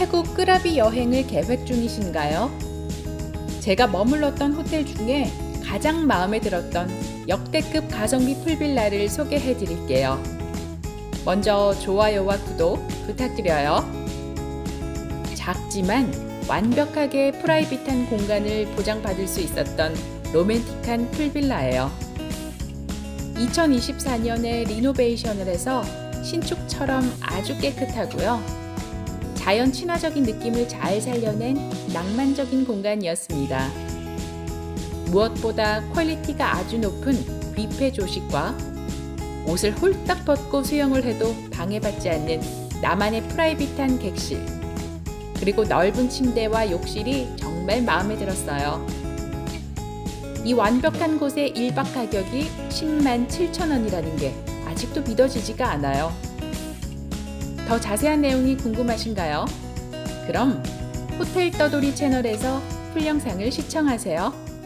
태국 끄라비 여행을 계획 중이신가요? 제가 머물렀던 호텔 중에 가장 마음에 들었던 역대급 가성비 풀빌라를 소개해 드릴게요. 먼저 좋아요와 구독 부탁드려요. 작지만 완벽하게 프라이빗한 공간을 보장받을 수 있었던 로맨틱한 풀빌라예요. 2024년에 리노베이션을 해서 신축처럼 아주 깨끗하고요. 자연 친화적인 느낌을 잘 살려낸 낭만적인 공간이었습니다. 무엇보다 퀄리티가 아주 높은 뷔페 조식과 옷을 홀딱 벗고 수영을 해도 방해받지 않는 나만의 프라이빗한 객실 그리고 넓은 침대와 욕실이 정말 마음에 들었어요. 이 완벽한 곳의 1박 가격이 10만 7천 원이라는 게 아직도 믿어지지가 않아요. 더 자세한 내용이 궁금하신가요? 그럼 호텔 떠돌이 채널에서 풀 영상을 시청하세요.